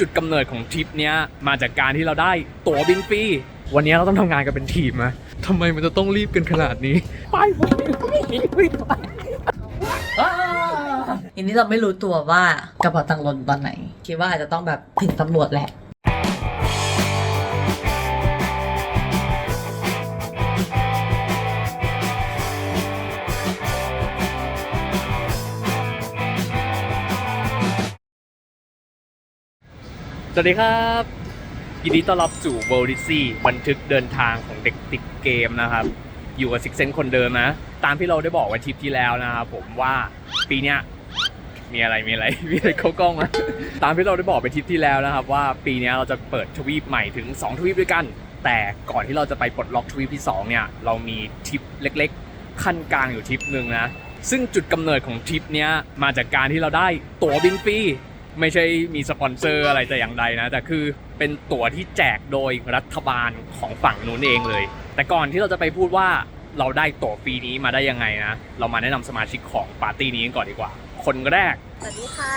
จุดกำเนิดของทริปเนี้ยมาจากการที่เราได้ตั๋วบินฟรีวันนี้เราต้องทำงานกันเป็นทีมนะทำไมมันจะต้องรีบกันขนาดนี้ ไปไปไปไปทีนี้เราไม่รู้ตัวว่ากระเป๋าตังค์หล่นตอนไหน คิดว่าอาจจะต้องแบบถึงตำรวจแหละ สวัสดีครับยินดีต้อนรับสู่ World d i s y บันทึกเดินทางของเด็กติดเกมนะครับ อยู่กับซิกเซนคนเดิมนะ ตามที่เราได้บอกไว้ทริปที่แล้วนะครับผมว่าปีเนี้ยมีอะไรมีอะไรมีอะไรเข้ากล้องมาตามที่เราได้บอกไปทริปที่แล้วนะครับ ว่าปีเนี้ยเราจะเปิดทวีปใหม่ถึง 2 ทวีปด้วยกัน แต่ก่อนที่เราจะไปปลดล็อกทวีปที่ 2 เนี่ยเรามีทริปเล็ก ๆ ขั้นกลางอยู่ทริปหนึ่งนะซึ่งจุดกำเนิดของทริปเนี้ยมาจากการที่เราได้ตั๋วบินฟรี ไม่ใช่มีสปอนเซอร์อะไรแต่อย่างใดนะ แต่คือเป็นตั๋วที่แจกโดยรัฐบาลของฝั่งนู้นเองเลย แต่ก่อนที่เราจะไปพูดว่าเราได้ตั๋วฟรีนี้มาได้ยังไงนะ เรามาแนะนำสมาชิกของปาร์ตี้นี้กันก่อนดีกว่า คนแรกสวัสดีค่ะ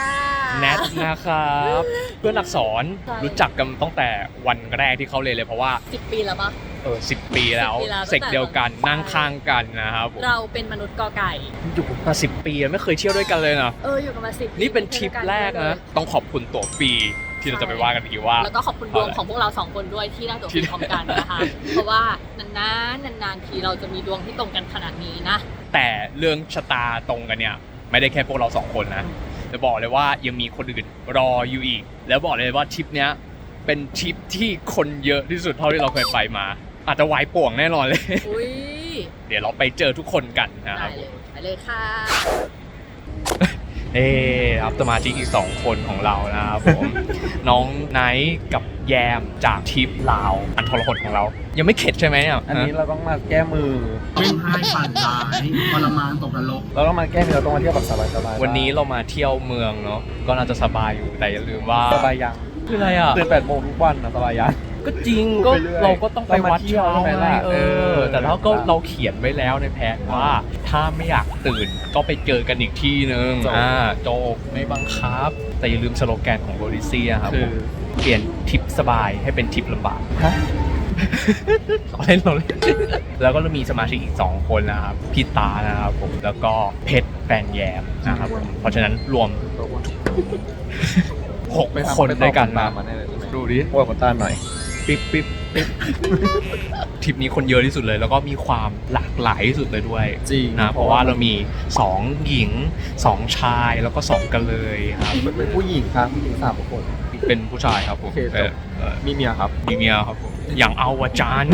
แนทนะครับเพื่อนอักษรใช่รู้จักกันตั้งแต่วันแรกที่เขาเลยนเลยเพราะว่า สิบปีแล้วปะ เออสิปีแล้ว 10ปีแล้ว เสกเดียวกันตั้งแต่นั่งข้างกันนะครับผมเราเป็นมนุษย์กอไก่ อยู่มาสิปีแล้วไม่เคยเที่ยวด้วยกันเลยนะเอออยู่กันมาสิบนี่เป็นทริปแรกนะ ต้องขอบคุณตั๋วฟรีที่เราจะไปว่ากันอีกทีว่า แล้วก็ขอบคุณดวงของพวกเราสองคนด้วยที่ได้ตัวที่พี่พร้อมกันนะคะ เพราะว่านานๆนานๆทีเราจะมีดวงที่ตรงกันขนาดนี้นะ แต่เรื่องชะตาตรงกันเนี่ย ไม่ได้แค่พวกเราสองคนนะจะบอกเลยว่ายังมีคนอื่นรออยู่อีก แล้วบอกเลยว่าทริปเนี้ยเป็นทริปที่คนเยอะที่สุดเท่าที่เราเคยไปมา อาจจะวายป่วงแน่นอนเลย อุ้ยเดี๋ยวเราไปเจอทุกคนกันนะคได้รับ เลยไปเลยค่ะเอ้ครับสมาชิกอีก 2 คนของเรานะครับผม น้องไนท์กับแยมจากทริปลาวอันทรหดของเรา ยังไม่เข็ดใช่ไหมอะอันนี้เราต้องมาแก้มือ เป็นไพ่ฝันร้ายทรมานตกนรก เราต้องมาแก้มือเราต้องมาเที่ยวแบบสบายๆวันนี้เรามาเที่ยวเมืองเนาะก็น่าจะสบายอยู่แต่อย่าลืมว่าสบายยังคืออะไรอะตื่นแปดโมงทุกวันนะสบายยัง ก็จริงก็ไปเรื่อยเราก็ต้องไปเรามาวัดเที่ยวเช้าใช่ไหมไงล่ะเอเอออ แต่เราก็เราเขียนไว้แล้วในแพ็คว่าถ้าไม่อยากตื่นก็ไปเจอกันอีกที่นึงจบ อ่าจบไม่บังคับ แต่อย่าลืมสโลแกนของโบริเซียครับคือผมเปลี่ยนทริปสบายให้เป็นทริปลำบาก ฮะ เราเล่นเราเล่นแล้วก็เรามีสมาชิกอีก 2 คนนะครับพี่ตานะครับผมแล้วก็เพชรแฟนแยมนะครับผมเพราะฉะนั้นรวมหกไปทำคนด้วยกันมานะ มาแน่เลยดูดิปวดหัวตาหน่อย ปิ๊บปิ๊บปิ๊บทริปนี้คนเยอะที่สุดเลย แล้วก็มีความหลากหลายที่สุดเลยด้วยจริงนะเพราะว่าเรามี2หญิง2ชายแล้วก็2กันเลยครับ เป็นผู้หญิงครับผู้หญิงสามคน เป็นผู้ชายครับผมโอเคจบ เอ่อเอ่อมีเมียครับ มีเมียครับผมอย่างเอาวจาน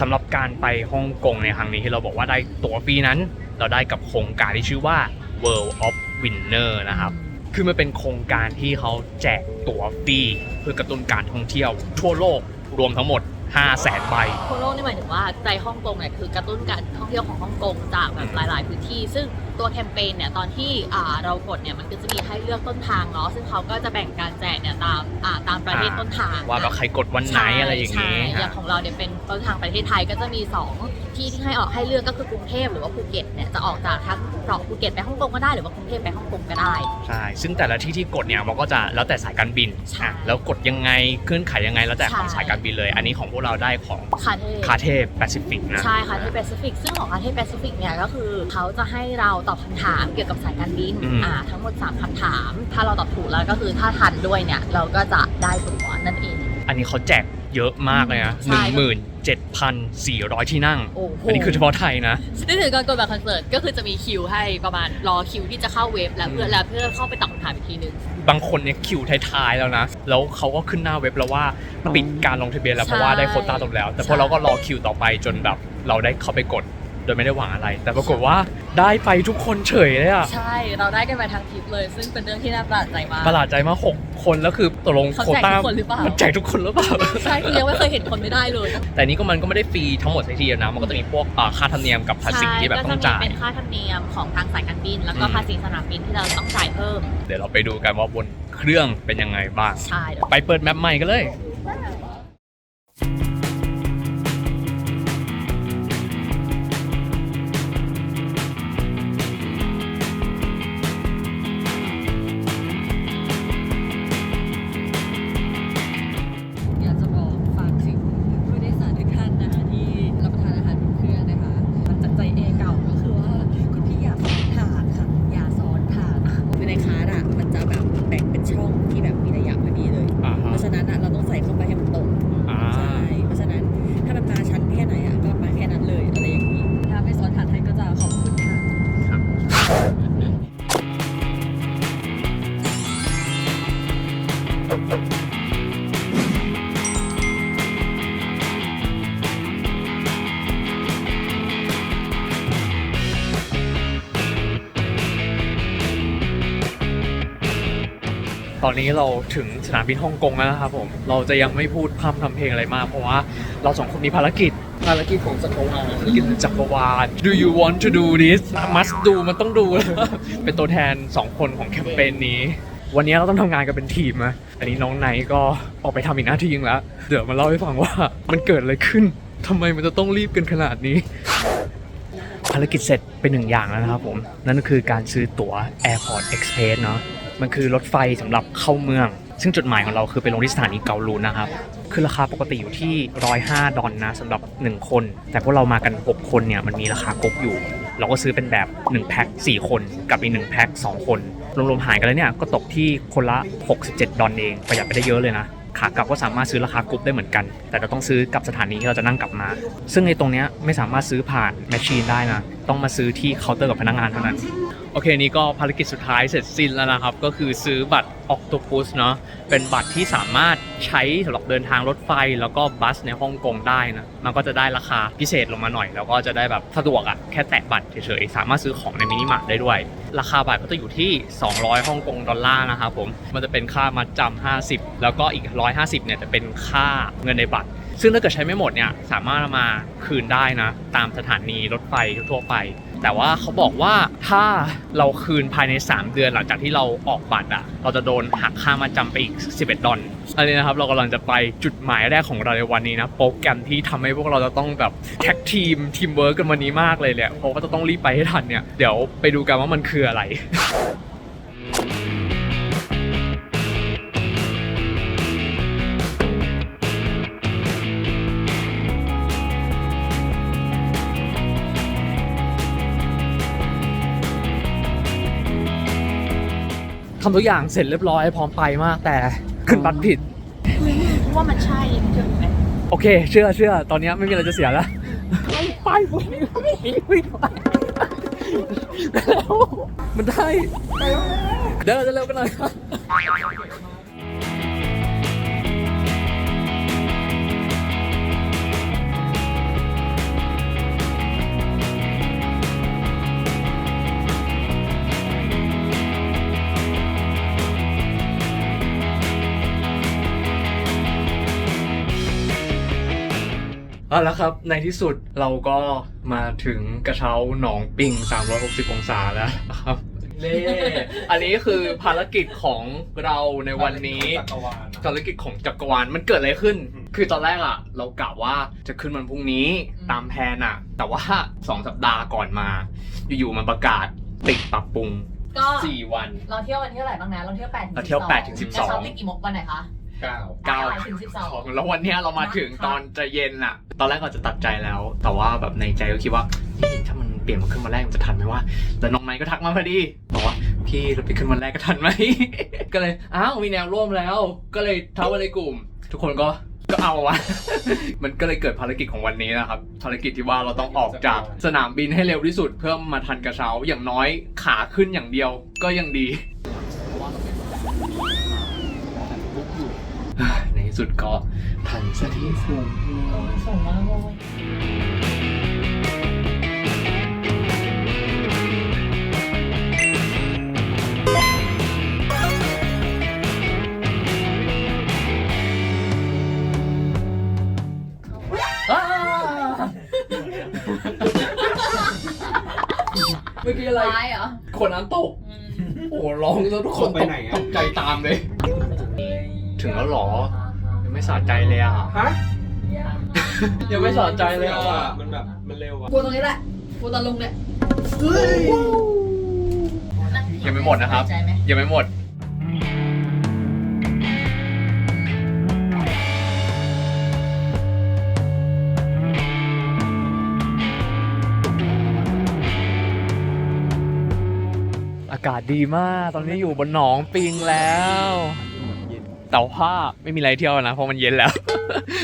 สำหรับการไปฮ่องกงในครั้งนี้ที่เราบอกว่าได้ตั๋วฟรีนั้น เราได้กับโครงการที่ชื่อว่า World of Winner นะครับ คือมันเป็นโครงการที่เขาแจกตั๋วฟรีเพื่อกระตุ้นการท่องเที่ยว ทั่วโลกรวมทั้งหมด 5 0 0แสนใบ ทั่วโลกนี่หมายถึงว่าในฮ่องกงเนี่ยคือกระตุ้นการท่องเที่ยวของฮ่องกงจากแบบหลาย ๆ พื้นที่ ซึ่งตัวแคมเปญเนี่ยตอนที่อ่าเรากดเนี่ยมันก็จะมีให้เลือกต้นทางเนาะซึ่งเขาก็จะแบ่งการแจกเนี่ยตามอ่าตามประเทศต้นทางว่าแบบใครกดวันไหนอะไรอย่างนี้นี้อย่างของเราเนี่ยเป็นต้นทางประเทศไทยก็จะมี 2 ที่ที่ให้ออกให้เลือกก็คือกรุงเทพหรือว่าภูเก็ตเนี่ยจะออกจากทั้งเกาะภูเก็ตไปฮ่องกงก็ได้หรือว่ากรุงเทพไปฮ่องกงก็ได้ ใช่ ซึ่งแต่ละที่ที่กดเนี่ยมันก็จะแล้วแต่สายการบินใช่ อะแล้วกดยังไงเคลื่อนไขยังไงแล้วแต่ของใช่สายการบินเลย อันนี้ของพวกเราได้ของคาเทพคาเทพแปซิฟิกนะ ใช่ค่ะที่แปซิฟิกซึ่งของประเทศแปซิฟิกเนี่ยก็คือเขาจะให้เราตอบคำถามเกี่ยวกับสายการบินอืม อ่าทั้งหมด3คำถาม ถ้าเราตอบถูกแล้วก็คือถ้าทันด้วยเนี่ยเราก็จะได้ตั๋วนั่นเอง อันนี้เขาแจก เยอะมากเลยนะใช่หนึ่งหมื่นเจ็ดพันสี่ร้อยที่นั่ง โอ้โหอันนี้คือเฉพาะไทยนะ นึกถึงการกดบัตรคอนเสิร์ตก็คือจะมีคิวให้ประมาณรอคิวที่จะเข้าเว็บแล้วเพื่ออืมแล้วเพื่อเข้าไปตอบคำถามอีกทีนึง บางคนเนี่ยคิวท้ายๆแล้วนะ แล้วเขาก็ขึ้นหน้าเว็บแล้วว่าปิดการลงทะเบียนแล้วใช่เพราะว่าได้โควต้าตรงแล้ว แต่พวกใช่เราก็รอคิวต่อไปจนแบบเราได้เข้าไปกด โดยไม่ได้หวังอะไร แต่ปรากฏว่าได้ไปทุกคนเฉยเลยอะใช่เราได้กันไปทั้งทริปเลย ซึ่งเป็นเรื่องที่น่าประหลาดใจมากประหลาดใจมากหกคนแล้วคือตกลงเขาโควแจกต้าทุกคนหรือเปล่ามันแจกทุกคนหรือเปล่าใช่คือยังไม่เคยเห็นคนไม่ได้เลย แต่นี้ก็มันก็ไม่ได้ฟรีทั้งหมดสักทีนะมันก็จะมีพวกอ่าค่าธรรมเนียมกับภาษีที่แบบต้องจ่ายใช่ก็จะมีเป็นค่าธรรมเนียมของทางสายการบิน แล้วก็อืมภาษีสนามบินที่เราต้องจ่ายเพิ่ม เดี๋ยวเราไปดูกันว่าบนเครื่องเป็นยังไงบ้างใช่เดี๋ยวไปเปิดแมปใหม่กันเลย นี้เราถึงสนามบินฮ่องกงแล้วนะครับผมเราจะยังไม่พูดพร่ำทำเพลงอะไรมาก เพราะว่าเราสองคนมีภารกิจภารกิจของจักรวาลภารกิจของจักรวาล Do you want to do this must do มันต้องดูเป็นตัวแทน 2 คนของแคมเปญนี้ วันนี้เราต้องทำงานกันเป็นทีมนะอันนี้น้องไนก็ออกไปทำอีกหน้าที่นึงแล้ว เดี๋ยวมาเล่าให้ฟังว่ามันเกิดอะไรขึ้นทำไมมันจะต้องรีบกันขนาดนี้ภารกิจเสร็จเป็นหนึ่งอย่างแล้วนะครับผม นั่นก็คือการซื้อตั๋ว Airport Express เนาะ มันคือรถไฟสำหรับเข้าเมือง ซึ่งจุดหมายของเราคือไปลงที่สถานีเกาลูนนะครับ คือราคาปกติอยู่ที่ 105 ดอลนะสำหรับ 1 คน แต่พวกเรามากัน 6 คนเนี่ยมันมีราคากบอยู่ เราก็ซื้อเป็นแบบ1แพ็ค4 คนกับอีก1แพ็ค2 คน รวมๆหารกันแล้วเนี่ยก็ตกที่คนละ 67 ดอลเองประหยัดไปได้เยอะเลยนะขากลับก็สามารถซื้อราคากรุ๊ปได้เหมือนกัน แต่เราต้องซื้อกับสถานีที่เราจะนั่งกลับมา ซึ่งในตรงนี้ไม่สามารถซื้อผ่านแมชชีนได้นะ ต้องมาซื้อที่เคาน์เตอร์กับพนักงานเท่านั้น โอเคนี่ก็ภารกิจสุดท้ายเสร็จสิ้นแล้วนะครับ ก็คือซื้อบัตร Octopus เนาะเป็นบัตรที่สามารถใช้สำหรับเดินทางรถไฟแล้วก็บัสในฮ่องกงได้นะ มันก็จะได้ราคาพิเศษลงมาหน่อย แล้วก็จะได้แบบสะดวกอะ่ะแค่แตะบัตรเฉยๆ สามารถซื้อของในมินิมาร์ทได้ด้วย ราคาบัตรก็จะอยู่ที่ 200ฮ่องกงดอลลาร์นะครับผมมันจะเป็นค่ามัดจำ50 แล้วก็อีก 150เนี่ยจะเป็นค่าเงินในบัตร ซึ่งถ้าเกิดใช้ไม่หมดเนี่ยสามารถมาคืนได้นะตามสถานีรถไฟทั่วไป แต่ว่าเขาบอกว่าถ้าเราคืนภายใน 3 เดือนหลังจากที่เราออกบัตรอะเราจะโดนหักค่ามาจำไปอีก 11 ดอลอันนี้นะครับเรากำลังจะไปจุดหมายแรกของเราในวันนี้นะโปรแกรมที่ทำให้พวกเราจะต้องแบบแท็กทีมทีมเวิร์กกันวันนี้มากเลยเนี่ยเพราะว่าจะต้องรีบไปให้ทันเนี่ยเดี๋ยวไปดูกันว่ามันคืออะไร ทำทุกอย่างเสร็จเรียบร้อยพร้อมไปมากแต่ขึ้นบัตรผิดเพราะว่ามันใช่เชื่อไหมโอเค เชื่อเชื่อตอนนี้ไม่มีอะไรจะเสียแล้วไปไปไปไปแล้วมันได้เดี๋ยวเราจะเร็วกันหน่อยครับ เอาละครับ ในที่สุดเราก็มาถึงกระเช้าหนองปิง 360 องศาแล้วครับเล่อันนี้คือภารกิจของเราในวันนี้ จักรวาลภารกิจของจักรวาลมันเกิดอะไรขึ้น คือตอนแรกอะเรากะว่าจะขึ้นวันพรุ่งนี้ตามแผนอะแต่ว่า 2 สัปดาห์ก่อนมา อยู่ๆมันประกาศติดปรับปรุง ก็4 วัน เราเที่ยววันที่เท่าไหร่บ้างนะ เราเที่ยว8ถึงเราเที่ยว8ถึง12 แล้วช้อปปิ้งกี่โมงวันไหนคะ เก้า9ถึง12ของแล้ววันเนี้ยเรามาถึงตอนจะเย็นอะตอนแรกก็จะตัดใจแล้ว แต่ว่าแบบในใจก็คิดว่าเฮ้ยถ้ามันเปลี่ยนมาขึ้นวันแรกมันจะทันไหมว่า แต่น้องไนท์ก็ทักมาพอดีบอกว่าพี่เราไปขึ้นวันแรกก็ทันไหม ก็เลยอ้าวมีแนวร่วมแล้ว ก็เลยทักไว้ในกลุ่ม ทุกคนก็ก็เอาวะ มันก็เลยเกิดภารกิจของวันนี้นะครับภารกิจที่ว่าเราต้องออกจากสนามบินให้เร็วที่สุดเพื่อมาทันกระเช้าอย่างน้อยขาขึ้นอย่างเดียวก็ยังดี สุดก็ทันสักทีส่งมาเลยอ้าเมื่อกี้อะไร ร้ายเหรอคนนั้นตกอืมโอ้โหร้องแล้วทุกคนไปตกไหนอะตกใจตามเลย ถึงแล้วเหรอยัง ไม่สะใจเลยอะ ฮะยังไม่สะใจเลยอะ มันแบบ มันเร็วอะกูตรงนี้แหละกูตอนลงเนี่ยยังไม่หมดนะครับใจไหมยังไม่หมดอากาศดีมาก ตอนนี้อยู่บนหนองปิงแล้ว แต่ว่าไม่มีอะไรเที่ยวนะเพราะมันเย็นแล้ว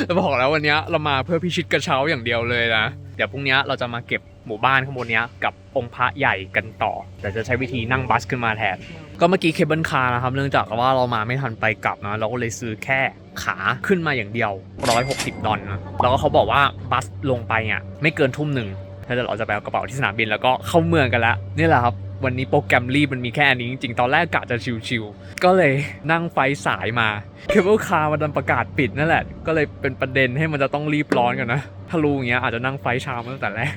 เราบอกแล้ววันนี้เรามาเพื่อพิชิตกระเช้าอย่างเดียวเลยนะเดี๋ยวพรุ่งนี้เราจะมาเก็บหมู่บ้านข้างบนนี้กับองค์พระใหญ่กันต่อ แต่จะใช้วิธีนั่งบัสขึ้นมาแทน ก็เมื่อกี้เคเบิลคาร์นะครับ เนื่องจากว่าเรามาไม่ทันไปกลับนะเราก็เลยซื้อแค่ขาขึ้นมาอย่างเดียว 160 ดอลนะแล้วก็เขาบอกว่าบัสลงไปอะไม่เกินทุ่มหนึ่งแล้วเดี๋ยวเราจะไปเอากระเป๋าที่สนามบินแล้วก็เข้าเมืองกันแล้วนี่แหละครับ วันนี้โปรแกรมรีบมันมีแค่อันนี้จริงๆ ตอนแรกกะจะชิวๆ ก็เลยนั่งไฟสายมา เคเบิลคาร์มันดันประกาศปิดนั่นแหละ ก็เลยเป็นประเด็นให้มันจะต้องรีบร้อนกันนะ ถ้ารู้อย่างเงี้ยอาจจะนั่งไฟเช้ามาตั้งแต่แรก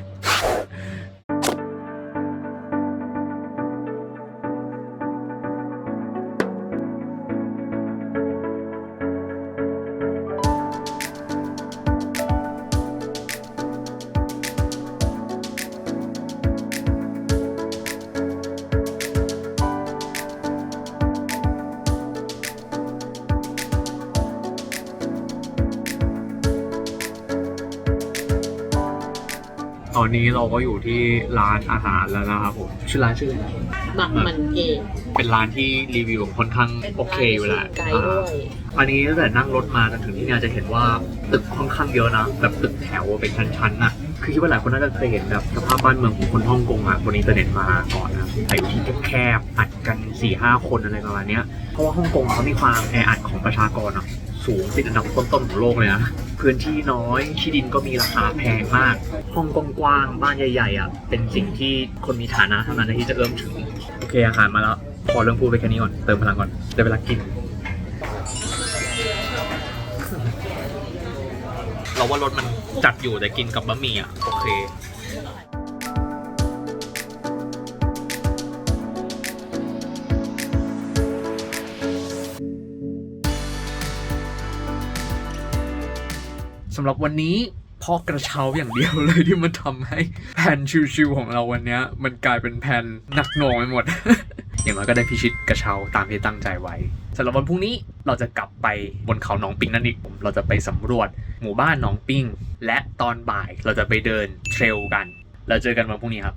ตอนนี้เราก็อยู่ที่ร้านอาหารแล้วนะครับผมชื่อร้านชื่ออะไรนะหมักมันเองเป็นร้านที่รีวิวค่อนข้างโอเคอยู่แหละไกด์ด้วย อันนี้ตั้งแต่นั่งรถมาจนถึงที่เนี่ยจะเห็นว่าตึกค่อนข้างเยอะนะแบบตึกแถวเป็นชั้นๆนะคือคิดว่าหลายคนน่าจะเคยเห็นแบบสภาพบ้านเมืองของคนฮ่องกงอะบนอินเทอร์เน็ตมาก่อนนะแต่อยู่ที่แคบๆอัดกัน4ี่ห้าคนอะไรประมาณเนี้ยเพราะว่าฮ่องกงเขามีความแออัดของประชากรอะสูงติดอันดับต้นๆของโลกเลยนะพื้นที่น้อยที่ดินก็มีราคาแพงมากห้องกว้างๆบ้านใหญ่ๆอะเป็นสิ่งที่คนมีฐานะเท่านั้นที่จะเอื้อมถึงโอเคอาหารมาแล้วพอเรื่องพูดไปแค่นี้ก่อนเติมพลังก่อนได้เวลากินเราว่ารสมันจัดอยู่แต่กินกับบะหมี่อะโอเค สำหรับวันนี้พอกระเช้าอย่างเดียวเลยที่มันทำให้แผ่นชิวๆของเราวันนี้มันกลายเป็นแผ่นหนักหน่วงไปหมด อย่างน้อยก็ได้พิชิตกระเช้าตามที่ตั้งใจไว้สำหรับวันพรุ่งนี้เราจะกลับไปบนเขาหนองปิงนั่นอีกเราจะไปสำรวจหมู่บ้านหนองปิง และตอนบ่ายเราจะไปเดินเทรลกัน เราเจอกันวันพรุ่งนี้ครับ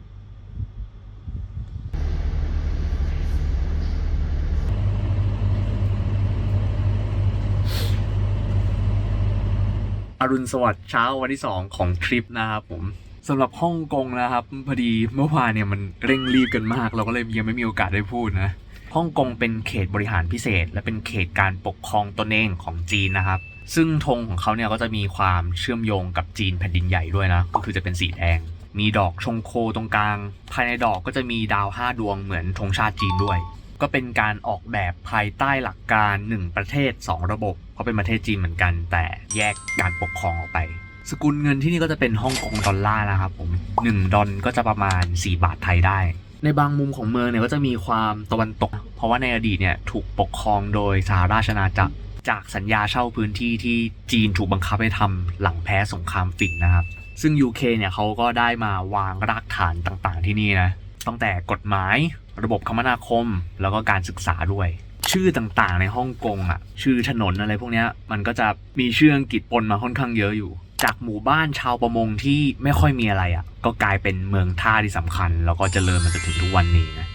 อรุณสวัสดิ์เช้าวันที่ 2 ของทริปนะครับผมสำหรับฮ่องกงนะครับพอดีเมื่อวานเนี่ยมันเร่งรีบกันมาก เราก็เลยยังไม่มีโอกาสได้พูดนะฮ่องกงเป็นเขตบริหารพิเศษ และเป็นเขตการปกครองตนเองของจีนนะครับ ซึ่งธงของเขาเนี่ยก็จะมีความเชื่อมโยงกับจีนแผ่นดินใหญ่ด้วยนะก็คือจะเป็นสีแดง มีดอกชงโคตรงกลาง ภายในดอกก็จะมีดาว5ดวงเหมือนธงชาติจีนด้วย ก็เป็นการออกแบบภายใต้หลักการ 1 ประเทศ 2 ระบบ เพราเป็นประเทศจีนเหมือนกัน แต่แยกการปกครองออกไป สกุลเงินที่นี่ก็จะเป็นฮ่องกงดอลลาร์นะครับผม1ดอลก็จะประมาณ 4 บาทไทยได้ ในบางมุมของเมืองเนี่ยก็จะมีความตะวันตก เพราะว่าในอดีตเนี่ยถูกปกครองโดยสหราชอาณาจักรจากสัญญาเช่าพื้นที่ที่จีนถูกบังคับให้ทำหลังแพ้สงครามฝิ่นนะครับ ซึ่ง UK เนี่ยเขาก็ได้มาวางรากฐานต่างๆที่นี่นะตั้งแต่กฎหมาย ระบบคมนาคม แล้วก็การศึกษาด้วย ชื่อต่างๆ ในฮ่องกงอะ ชื่อถนนอะไรพวกนี้มันก็จะมีชื่ออังกฤษปนมาค่อนข้างเยอะอยู่ จากหมู่บ้านชาวประมงที่ไม่ค่อยมีอะไรอะ ก็กลายเป็นเมืองท่าที่สำคัญ แล้วก็เจริญมาจนถึงทุกวันนี้นะ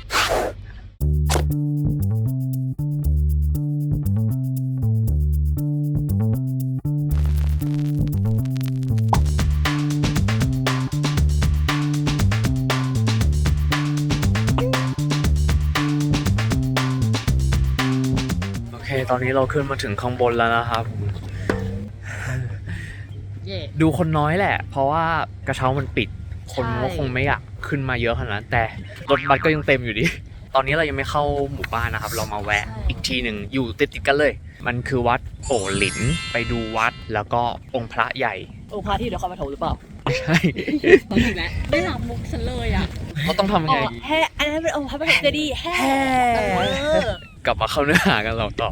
อเคตอนนี้เราขึ้นมาถึงข้างบนแล้วนะครับเย่ดูคนน้อยแหละ เพราะว่ากระเช้ามันปิด คนใช่ก็คงไม่อยากขึ้นมาเยอะขนาดนั้นแต่รถบัสก็ยังเต็มอยู่ดิตอนนี้เรายังไม่เข้าหมู่บ้านนะครับ เรามาแวะอีกทีหนึ่งอยู่ติดติดๆกันเลย มันคือวัดโป่หลินไปดูวัดแล้วก็องค์พระใหญ่โอพาที่เดี๋ยวเขามาโถหรือเปล่าไม่ใช่ต้องอีกแล้วไม่รับมุกฉันเลยอะเขาต้องทำยังอ๋ไงอแฮ่อันนั้นเป็นองค์พระปฐมเจดีย์แฮ่แฮ่เออ กลับมาเข้าเนื้อหากันเราต่อ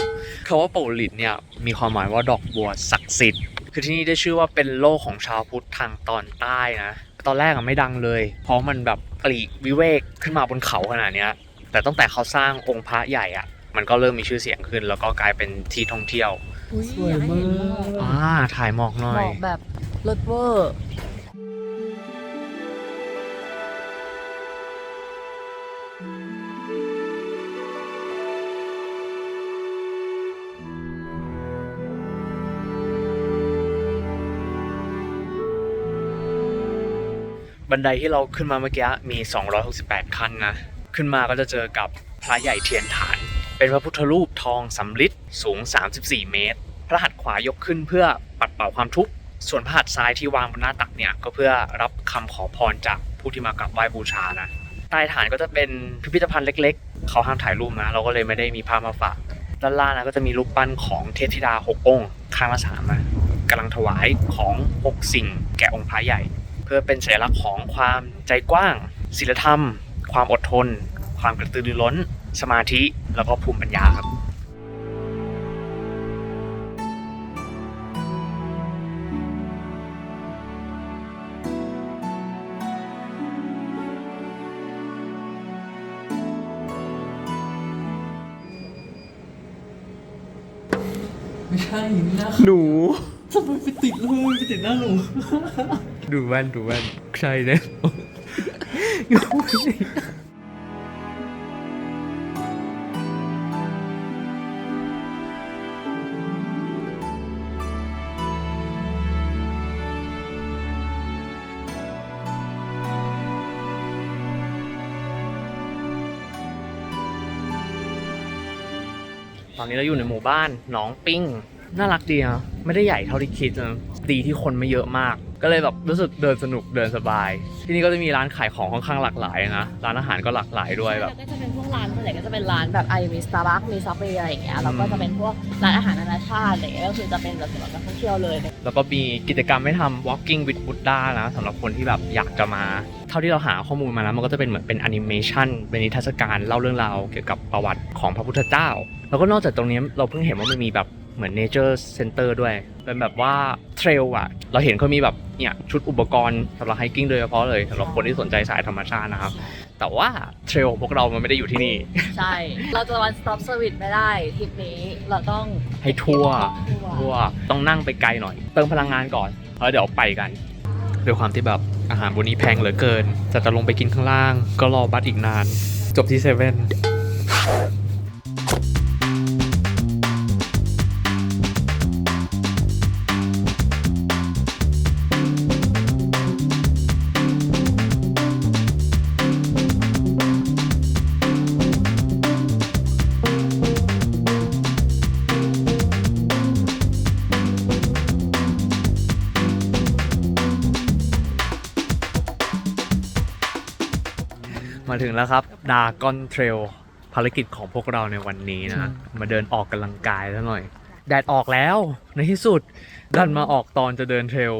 คาว่าโป่หลินเนี่ยมีความหมายว่าดอกบัวศักดิ์สิทธิ์คือที่นี่ได้ชื่อว่าเป็นโลกของชาวพุทธทางตอนใต้นะ ตอนแรกอะไม่ดังเลย เพราะมันแบบปลีกวิเวกขึ้นมาบนเขาขนาดเนี้ย แต่ตั้งแต่เขาสร้างองค์พระใหญ่อะมันก็เริ่มมีชื่อเสียงขึ้น แล้วก็กลายเป็นที่ท่องเที่ยวสวยมากอ่าถ่ายหมอกหน่อยบอกแบบรถเวอร์ บันไดที่เราขึ้นมาเมื่อกี้มี 268 ขั้นนะ ขึ้นมาก็จะเจอกับพระใหญ่เทียนฐาน เป็นพระพุทธรูปทองสำริดสูง 34 เมตร พระหัตถ์ขวายกขึ้นเพื่อปัดเป่าความทุกข์ส่วนพระหัตถ์ซ้ายที่วางบนหน้าตักเนี่ยก็เพื่อรับคำขอพรจากผู้ที่มากราบไหว้บูชานะใต้ฐานก็จะเป็นพิพิธภัณฑ์เล็ก ๆ เขาห้ามถ่ายรูปนะ เราก็เลยไม่ได้มีภาพมาฝากด้านล่างนะก็จะมีรูปปั้นของเทพธิดาหกองค์ข้างละสามนะกำลังถวายของหกสิ่งแก่องค์พระใหญ่ พื่อเป็นสัญลักษณ์ของความใจกว้างศีลธรรม ความอดทน ความกระตือรือร้น สมาธิ แล้วก็ภูมิปัญญาครับไม่ใช่หน้าหนู ทำไมไปติดเลยไปติดหน้าหนูดูแว่นดูแว่นใช่เนี่ยตอนนี้เราอยู่ในหมู่บ้านหนองปิ้ง น่ารักดีนะไม่ได้ใหญ่เท่าที่คิดนะดีที่คนไม่เยอะมาก ก็เลยแบบรู้สึกเดินสนุกเดินสบาย ที่นี่ก็จะมีร้านขายของค่อนข้างหลากหลายนะร้านอาหารก็หลากหลายด้วยแบบ ก็จะเป็นพวกร้านส่วนใหญ่ก็จะเป็นร้านแบบไอมีสตาร์บัคมีซับเวย์อะไรอย่างเงี้ยแล้วก็จะเป็นพวกร้านอาหารนานาชาติอะไรอย่างเงี้ยก็คือจะเป็นแบบสำหรับนักท่องเที่ยวเลยแล้วก็มีกิจกรรมให้ทำ walking with Buddha นะสำหรับคนที่แบบอยากจะมา เท่าที่เราหาข้อมูลมาแล้วมันก็จะเป็นเหมือนเป็นแอนิเมชันเป็นนิทรรศการเล่าเรื่องราวเกี่ยวกับประวัติของพระพุทธเจ้า แล้วก็นอกจากตรงนี้เราเพิ่งเห็นว่ามันมีแบบ เหมือน nature center ด้วย เป็นแบบว่าเทรลอะเราเห็นเขามีแบบเนี่ยชุดอุปกรณ์สำหรับไฮกิ้งโดยเฉพาะเลยสำหรับคนที่สนใจสายธรรมชาตินะครับ แต่ว่าเทรลของพวกเรามันไม่ได้อยู่ที่นี่ ใช่ เราจะ one stop service ไม่ได้ทริปนี้เราต้องให้ทั่วทั่วทั่วต้องนั่งไปไกลหน่อย เติมพลังงานก่อนแล้วเดี๋ยวไปกันด้วยความที่แบบอาหารบนนี้แพงเหลือเกิน จะจะลงไปกินข้างล่าง ก็รอบัสอีกนาน จบที่เซเว่น งแล้วครับดากอนเทรลภารกิจของพวกเราในวันนี้นะมาเดินออกกำลังกายซะหน่อย แดดออกแล้วในที่สุดดันมาออกตอนจะเดินเทรล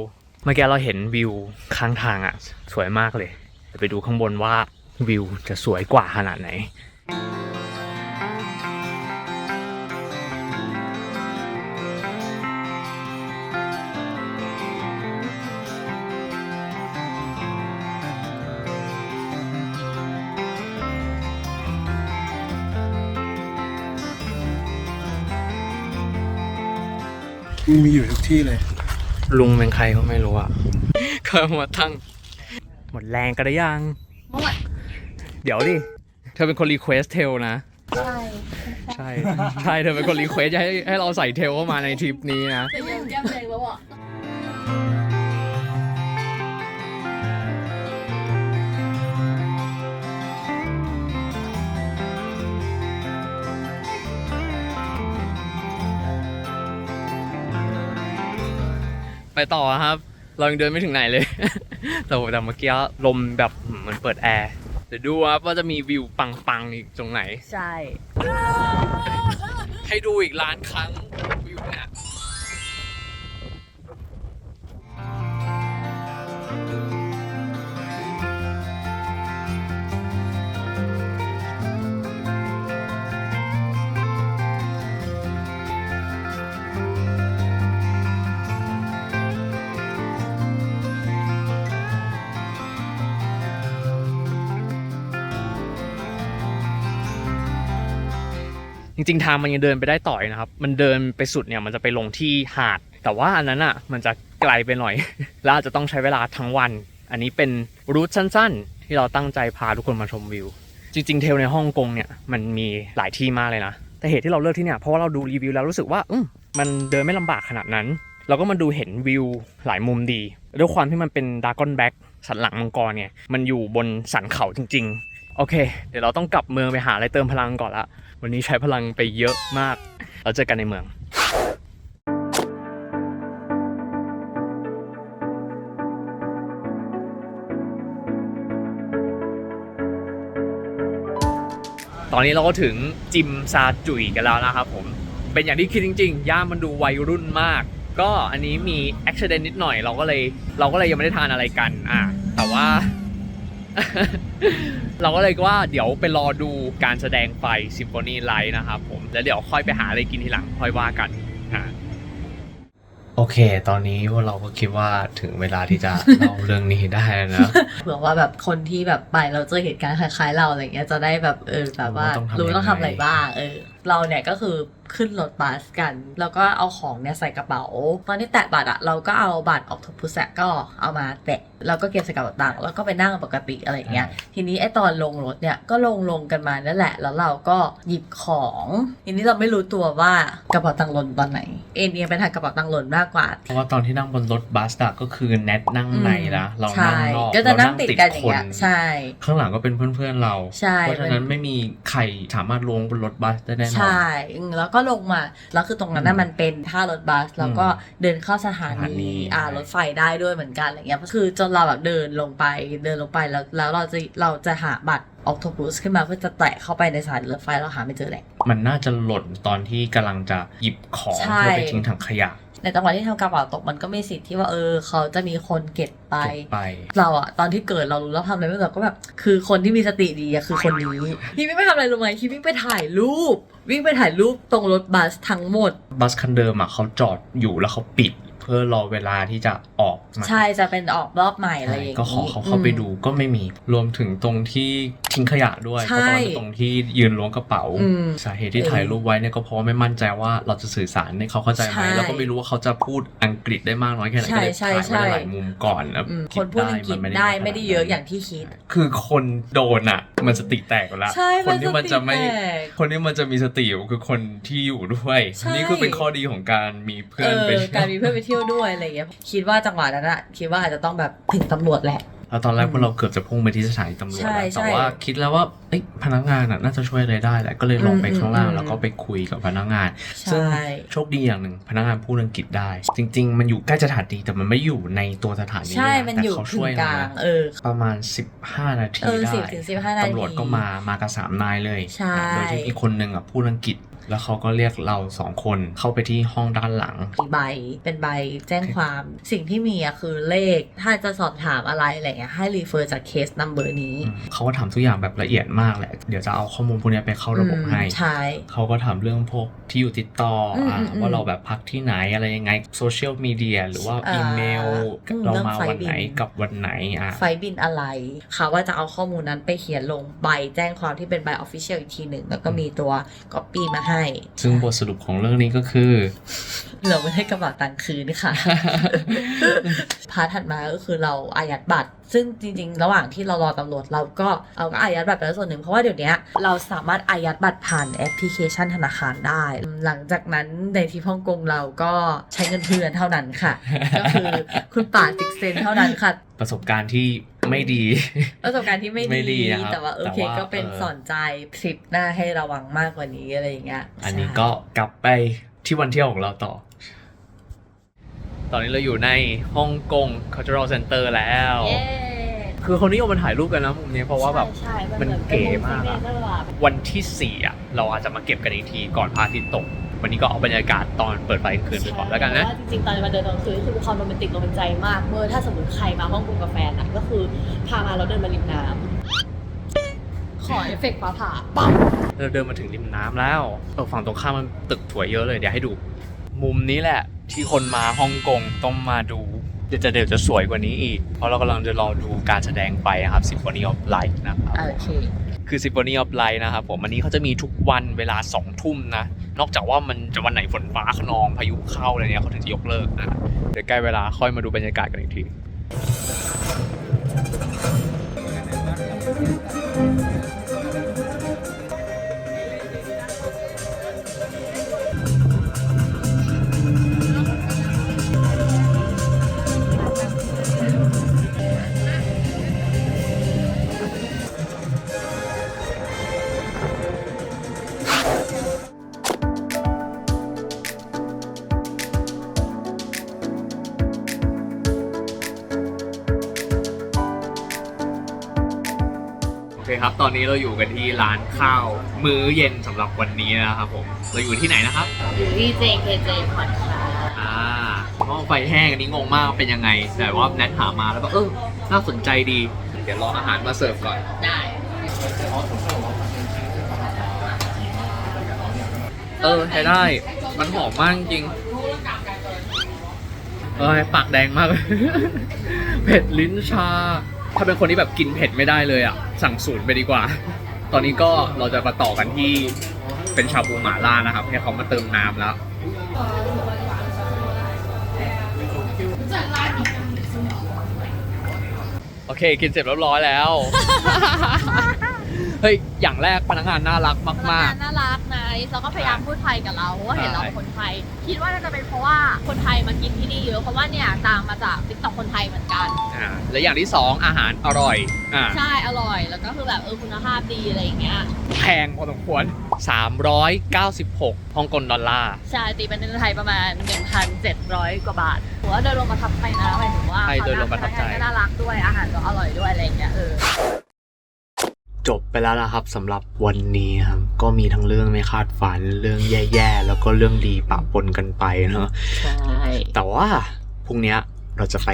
เมื่อกี้เราเห็นวิวข้างทางอะ สวยมากเลยเดี๋ยวไปดูข้างบนว่าวิวจะสวยกว่าขนาดไหน มีอยู่ทุกที่เลย ลุงเป็นใครก็ไม่รู้อะเคยมาตั้ง หมดแรงกันหรือยัง หมด เดี๋ยวดิ เธอเป็นคนรีเควสเทลนะ ใช่ ใช่ ใช่ เธอเป็นคนรีเควสให้ให้เราใส่เทลเข้ามาในทริปนี้นะ จะยืนแก้มเองแล้ว ไปต่อครับ เรายังเดินไม่ถึงไหนเลย แต่แต่เมื่อกี้ลมแบบเหมือนเปิดแอร์เดี๋ยวดูครับว่าจะมีวิวปังๆอีกตรงไหน ใช่ ให้ดูอีกล้านครั้ง ริงๆทางมันยังเดินไปได้ต่อยนะครับ มันเดินไปสุดเนี่ยมันจะไปลงที่หาด แต่ว่าอันนั้นอะมันจะไกลไปหน่อย แล้วอาจจะต้องใช้เวลาทั้งวัน อันนี้เป็นรูทสั้น ๆ ที่เราตั้งใจพาทุกคนมาชมวิว จริง ๆ เทลในฮ่องกงเนี่ยมันมีหลายที่มากเลยนะ แต่เหตุที่เราเลือกที่เนี่ยเพราะว่าเราดูรีวิวแล้วรู้สึกว่าอืมมันเดินไม่ลำบากขนาดนั้น เราก็มาดูเห็นวิวหลายมุมดี ด้วยความที่มันเป็นดากอนแบ็กสันหลังมังกรเนี่ยมันอยู่บนสันเขาจริง ๆ โอเค เดี๋ยวเราต้องกลับเมืองไปหาอะไรเติมพลังก่อนละ วันนี้ใช้พลังไปเยอะมาก เราเจอกันในเมืองตอนนี้เราก็ถึงจิมซาจุยกันแล้วนะครับผม เป็นอย่างที่คิดจริง ๆ ย่ามันดูวัยรุ่นมาก ก็อันนี้มีแอคชั่นนิดหน่อย เราก็เลยเราก็เลยยังไม่ได้ทานอะไรกัน อะ แต่ว่า เราก็เลยว่าเดี๋ยวไปรอดูการแสดงไฟซิมโฟนีไลท์นะครับผมแล้วเดี๋ยวค่อยไปหาอะไรกินทีหลังค่อยว่ากันอะโอเค ตอนนี้พวกเราก็คิดว่าถึงเวลาที่จะเล่าเรื่องนี้ได้แล้วนะเผื่อว่าแบบคนที่แบบไปเราเจอเหตุการณ์คล้ายๆเราอะไรเงี้ยจะได้แบบเออแบบว่ารู้ว่าต้องทำรู้ต้องทำอะไรยังไงบ้างเออ เราเนี่ยก็คือขึ้นรถบัสกัน แล้วก็เอาของเนี่ยใส่กระเป๋า ตอนที่แตะบัตรอะเราก็เอาบัตรออกทุพุสก็เอามาแตะแล้วก็เก็บใส่กระเป๋าตังค์แล้วก็ไปนั่งปกติอะไรอย่างเงี้ย ทีนี้ไอตอนลงรถเนี่ยก็ลงลงกันมานั่นแหละ แล้วเราก็หยิบของ ทีนี้เราไม่รู้ตัวว่ากระเป๋าตังค์หล่นตอนไหน เอ็นเอียงไปทางกระเป๋าตังค์หล่นมากกว่า เพราะว่าตอนที่นั่งบนรถบัสอะก็คือแนทนั่งในนะเราใช่นั่งนอกก็จะนั่งเราติดกันอย่างเงี้ยใช่ ข้างหลังก็เป็นเพื่อนๆเราใช่เพราะฉะนั้นไม่มีใครสามารถลงบนรถบัสได้แน่นอน ใช่อืมแล้วก็ลงมา แล้วคือตรงนั้นน่ะอืมมันเป็นท่ารถบัส แล้วก็เดินเข้าสถาสถานีนีอ่าใช่รถไฟได้ด้วยเหมือนกันอะไรเงี้ยก็คือจนเราแบบเดินลงไปเดินลงไปแล้วแล้วเราจะเราจะหาบัตรออกโทบุสขึ้นมาเพื่อจะแตะเข้าไปในสถานีรถไฟเราหาไม่เจอแหละ มันน่าจะหล่นตอนที่กำลังจะหยิบของใช่ เพื่อไปทิ้งถังขยะ ในจังหวะที่ทำกระเป๋าตกมันก็มีสิทธิ์ที่ว่าเออ เขาจะมีคนเก็บไปเก็บไป เราอะตอนที่เกิดเรารู้แล้วทำอะไรไม่ถูกเราก็แบบคือคนที่มีสติดีอะคือคนนี้พี่ไม่งไปทำอะไรรู้ไหมพี่วิ่งไปถ่ายรูป วิ่งไปถ่ายรูปตรงรถบัสทั้งหมด บัสคันเดิมอะเขาจอดอยู่แล้วเขาปิด เพื่อรอเวลาที่จะออกมาใช่จะเป็นออกรอบใหม่อะไรอย่างนี้ก็ขอเขาเข้าไปดูก็ไม่มี รวมถึงตรงที่ทิ้งขยะด้วยใช่ก็ตอนตรงที่ยืนล้วงกระเป๋าอืมสาเหตุที่ถ่ายรูปไว้เนี่ยก็เพราะว่าไม่มั่นใจว่าเราจะสื่อสารให้เขาเข้าใจไหใช่มแล้วก็ไม่รู้ว่าเขาจะพูดอังกฤษได้มากน้อยแค่ไหนใช่ก็เลยใช่ถ่ายไว้ใช่หลายมุมก่อนแล้วอืมคิคนพูดอังกฤษมันได้ขนาไม่ได้เยอะอย่างที่คิด คือคนโดนอะ มันสติแตกอยู่แล้วใช่คนที่มันจะไม่มันสติแตกคนที่มันจะมีสติอยู่คือคนที่อยู่ด้วยใช่นี่คือเป็นข้อดีของการมีเพื่เออนไปอเที่ยวการมีเพื่อนไปเที่ยวด้วยอะไรอย่างเงี้ยคิดว่าจังหวะนั้นอะคิดว่าอาจจะต้องแบบถึงตำรวจแหละแล้วตอนแรกพวกเราเกือบจะพุ่งไปที่สถานีตำรวจใช่แล้วใช่แต่ว่าคิดแล้วว่าเอ้ยพนักงานอะน่าจะช่วยอะไรได้แหละก็เลยลงไปอืมข้างล่างอืม แล้วก็ไปคุยกับพนักงาน ใช่ ซึ่งโชคดีอย่างหนึ่งพนักงานพูดอังกฤษได้ จริง ๆ มันอยู่ใกล้สถานีแต่มันไม่อยู่ในตัวสถานีใช่ะมันแต่อยู่เขาถึช่งวยกเราลางนะเออ ประมาณ 15 นาทีเออได้10ถึง15นาทีตำรวจก็มามากับสามนายเลยใช่ โดยที่อีกคนนึงอะพูดอังกฤษ แล้วเขาก็เรียกเราสองคนเข้าไปที่ห้องด้านหลัง มีใบเป็นใบแจ้งความสิ่งที่มีอะคือเลขถ้าจะสอบถามอะไรอะไรเงี้ยให้รีเฟอร์จากเคสนัมเบอร์นี้อืมเขาก็ทำทุกอย่างแบบละเอียดมากแหละ เดี๋ยวจะเอาข้อมูลพวกเนี้ยไปเข้าระบบให้อืมใช่ เขาก็ถามเรื่องพวกที่อยู่ติดต่ออมอ่าอืมอืมว่าเราแบบพักที่ไหนอะไรยังไงโซเชียลมีเดียหรือว่าอ่าอีเมลอืมเราเรื่องมาไฟล์วันไหนบินกับวันไหนอะไฟล์บินอะไรเขาว่าจะเอาข้อมูลนั้นไปเขียนลงใบแจ้งความที่เป็นใบออฟฟิเชียลอีกทีหนึ่งแล้วก็มีตัวก๊อปปี้มาให้ซึ่งบทสรุปของเรื่องนี้ก็คือ เราไม่ให้กระบะตังค์คืนค่ะ พาร์ทถัดมาก็คือเราอายัดบัตร ซึ่งจริงๆ ระหว่างที่เรารอตำรวจเราก็เอาก็อายัดบัตรไปแล้วส่วนหนึ่งเพราะว่าเดี๋ยวนี้เราสามารถอายัดบัตรผ่านแอปพลิเคชันธนาคารได้ หลังจากนั้นในที่ฮ่องกงเราก็ใช้เงินเพื่อนเท่านั้นค่ะ ก็คือคุณป่าซิกเซนเท่านั้นค่ะประสบการณ์ที่ไม่ดี ประสบการณ์ที่ไม่ไม่ดีดีนะครับแต่ว่าโอเคแต่ว่าก็เป็นเออสอนใจทริปหน้าให้ระวังมากกว่านี้อะไรอย่างเงี้ยอันนี้ใช่ก็กลับไปที่วันเที่ยวของเราต่อ ตอนนี้เราอยู่ในฮ่องกง Cultural Center แล้ว เย้คือคนนิยมมาถ่ายรูปกันนะมุมนี้เพราะว่าแบบใช่ใช่มันหอเก๋มากป็อะนมุม signature อะวันที่สี่อะเราอาจจะมาเก็บกันอีกทีก่อนพระอาทิตย์ตก วันนี้ก็เอาบรรยากาศตอนเปิดไฟกลางคืนไปก่อนแล้วกันนะใช่เพราว่าจริงๆ ตอนมาเดินตอนกลางคืนคือมีความโรแมนติกโรแมนใจมากเมื่อถ้าสมมติใครมาฮ่องกงกับแฟนอะก็คือพามาแล้วเดินมาริมน้ำขอเอฟเฟกต์ฟ้าผ่าปั๊บเราเดินมาถึงริมน้ำแล้วเออฝั่งตรงข้ามมันตึกสวยเยอะเลยเดี๋ยวให้ดู มุมนี้แหละ ที่คนมาฮ่องกงต้องมาดู เดี๋ยวจะเดี๋ยวจะสวยกว่านี้อีก เพราะเรากำลังจะรอดูการแสดงไฟนะครับ Symphony of Light นะครับ โอเค คือ Symphony of Light นะครับผมอันนี้เขาจะมีทุกวันเวลา2ทุ่มนะ นอกจากว่ามันจะวันไหนฝนฟ้าขนองพายุเข้าอะไรเนี่ยเขาถึงจะยกเลิกนะเดี๋ยวใกล้เวลาค่อยมาดูบรรยากาศกันอีกทีครั ตอนนี้เราอยู่กันที่ร้านข้าว มื้อเย็นสำหรับวันนี้นะครับผม เราอยู่ที่ไหนนะครับ อยู่ที่ JKJ พอดคาอ่าหม้อไฟแห้งอันนี้งงมากเป็นยังไง แต่ว่าแนทหามาแล้วก็เออน่าสนใจดี เดี๋ยวรออาหารมาเสิร์ฟก่อน ได้ เออใช้ได้ มันหอมมากจริง เอ้ยปากแดงมากเผ็ดลิ้นชา ถ้าเป็นคนที่แบบกินเผ็ดไม่ได้เลยอะ สั่งศูนย์ไปดีกว่า ตอนนี้ก็เราจะมาต่อกันที่เป็นชาบูหม่าล่านะครับ ให้เขามาเติมน้ำแล้วโอเค กินเสร็จเรียบร้อยแล้ว เฮ้ยอย่างแรกพนักงานน่ารักมากน่ารักนะแล้วก็พยายามพูดไทยกับเราเพราะว่าเห็นเราใช่เป็นคนไทย คิดว่าน่าจะเป็นเพราะว่าคนไทยมากินที่นี่เยอะเพราะว่าเนี่ยตามมาจากติ๊กต็อกคนไทยเหมือนกัน ๆอ่าและอย่างที่สองอาหารอร่อยอ่าใช่อร่อย แล้วก็คือแบบเออคุณภาพดีอะไรอย่างเงี้ยแพงพอสมควร 396ฮ่องกงดอลลาร์ ใช่ตีเป็นเงินไทยประมาณ 1,700 กว่าบาทถือว่าโดยรวมประทับใจนะหมายถึงว่าใช่โดยรวมประทับใจ พนักงานก็น่ารักด้วยอาหารก็อร่อยด้วยอะไรอย่างเงี้ยเออ จบไปแล้วนะครับสำหรับวันนี้ครับก็มีทั้งเรื่องไม่คาดฝันเรื่องแย่ๆ แล้วก็เรื่องดีปะปนกันไปเนาะใช่แต่ว่าพรุ่งเนี้ยเราจะไป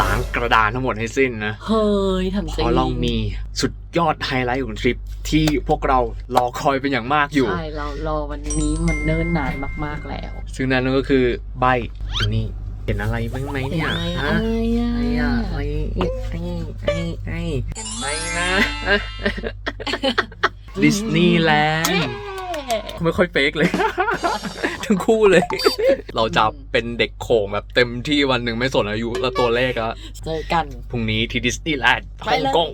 ล้างกระดานทั้งหมดให้สิ้นนะเฮ้ยทำเพราะเรามีสุดยอดไฮไลท์ของทริปที่พวกเรารอคอยเป็นอย่างมากอยู่ใช่เรารอวันนี้มันเนิ่นนานมากๆแล้ว ซึ่งนั่นก็คือใบดูนี่ เห็นอะไรบ้างไหมเนี่ยฮะไอ้อะไอ้ไอ้ไอ้ไอ้ไอ้นะดิสนีย์แลนด์ไม่ค่อยเฟกเลย ทั้งคู่เลย เราจะเป็นเด็กโขงแบบเต็มที่วันหนึ่งไม่สนอายุและตัวเลขแล้วเจอกันพรุ่งนี้ที่ดิสนีย์แลนด์ไปฮ่องเลยกง